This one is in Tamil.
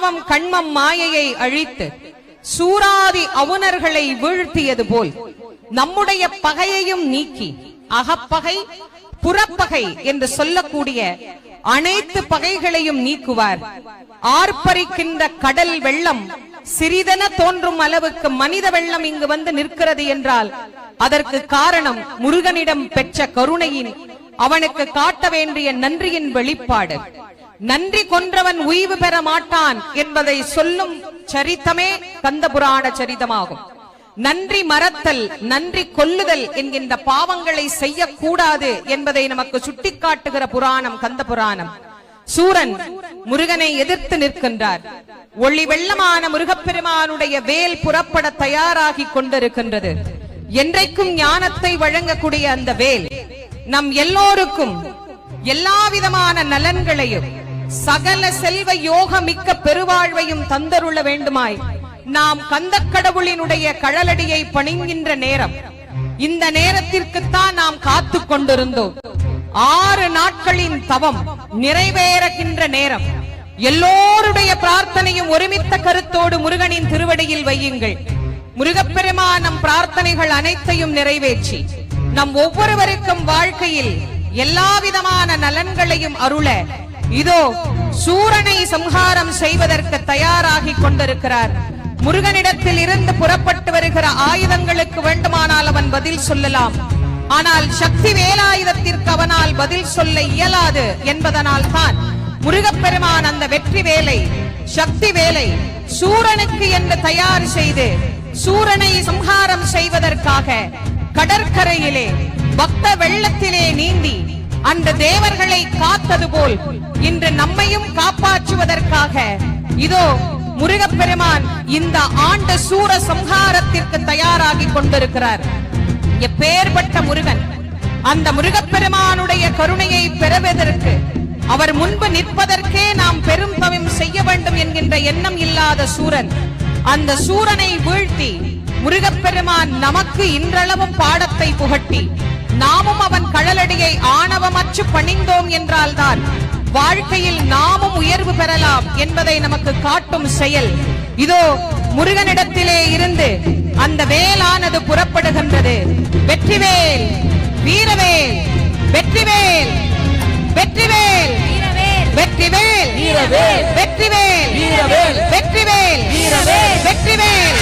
ஆணவம் கண்மம் மாயையை அழித்து சூராதி அவுணர்களை வீழ்த்தியது போல் நம்முடைய பகையையும் நீக்கி அகப்பகை புறப்பகை என்று சொல்லக்கூடிய அனைத்து பகைகளையும் நீக்குவார். ஆர்ப்பரிக்கின்ற கடல் வெள்ளம் சிறிதென தோன்றும் அளவுக்கு மனித வெள்ளம் இங்கு வந்து நிற்கிறது என்றால் அதற்கு காரணம் முருகனிடம் பெற்ற கருணையின் அவனுக்கு காட்ட வேண்டிய நன்றியின் வெளிப்பாடு. நன்றி கொன்றவன் உய்வு பெற மாட்டான் என்பதை சொல்லும் சரித்தமே கந்த புராண சரிதமாகும். நன்றி மறத்தல் நன்றி கொல்லுதல் என்கின்ற பாவங்களை செய்யக்கூடாது என்பதை நமக்கு சுட்டிக்காட்டுகிற புராணம் கந்த புராணம் சூரன் முருகனை எதிர்த்து நிற்கின்றார். ஒளி வெள்ளமான முருகப்பெருமானுடைய வேல் புறப்பட தயாராகி கொண்டிருக்கின்றது. என்றைக்கும் ஞானத்தை வழங்கக்கூடிய அந்த வேல் நம் எல்லோருக்கும் எல்லா விதமான நலன்களையும் சகல செல்வ யோக மிக்க பெருவாழ்வையும் தந்தருள வேண்டுமாய். நாம் கந்தக்கடவுளினுடைய கழலடியை பணிங்கின்ற நேரம். இந்த நேரத்திற்குத்தான் நாம் காத்து கொண்டிருந்தோம். ஆறு நாட்களின் தவம் நிறைவேறுகின்ற நேரம். எல்லோருடைய பிரார்த்தனையும் ஒருமித்த கருத்தோடு முருகனின் திருவடியில் வையுங்கள். முருகப்பெருமான் நம் பிரார்த்தனைகள் அனைத்தையும் நிறைவேற்றி நம் ஒவ்வொருவருக்கும் வாழ்க்கையில் எல்லா விதமான நலன்களையும் அருள இதோ சூரனை சம்ஹாரம் செய்வதற்கு தயாராகி கொண்டிருக்கிறார். முருகனிடத்தில் இருந்து புறப்பட்டு வருகிற ஆயுதங்களுக்கு வேண்டுமானால் அவன் பதில் சொல்லலாம். ஆனால் சக்தி வேலாயுதத்திற்கு அவனால் பதில் சொல்ல இயலாது என்பதனால் தான் முருகப்பெருமான் அந்த வெற்றி வேலை சக்தி வேலை சூரனுக்கு என்று தயார் செய்து சூரனை சம்ஹாரம் செய்வதற்காக கடற்கரையிலே பக்த வெள்ளத்திலே நீந்தி அந்த தேவர்களை காத்தது போல் இன்று நம்மையும் காப்பாற்றுவதற்காக இதோ முருகப்பெருமான் இந்த ஆண்டு சூர சம்ஹாரத்திற்கு தயாராகி கொண்டிருக்கிறார். எப்பேற்பட்ட முருகன். அந்த முருகப்பெருமானுடைய கருணையை பெறுவதற்கு அவர் முன்பு நிற்பதற்கே நாம் பெரும் தவம் செய்ய வேண்டும் என்கின்ற எண்ணம் இல்லாத சூரன். அந்த சூரனை வீழ்த்தி முருகப்பெருமான் நமக்கு இன்றளவும் பாடத்தை புகட்டி நாமும் அவன் கழலடியை ஆணவமற்று பணிந்தோம் என்றால்தான் வாழ்க்கையில் நாமும் உயர்வு பெறலாம் என்பதை நமக்கு காட்டும் செயல். இதோ முருகனிடத்திலே இருந்து அந்த வேலானது புறப்படுகின்றது. வெற்றிவேல் வீரவேல் வெற்றிவேல் வெற்றிவேல் வெற்றிவேல் வீரவேல் வெற்றிவேல் வீரவேல் வெற்றிவேல் வெற்றிவேல்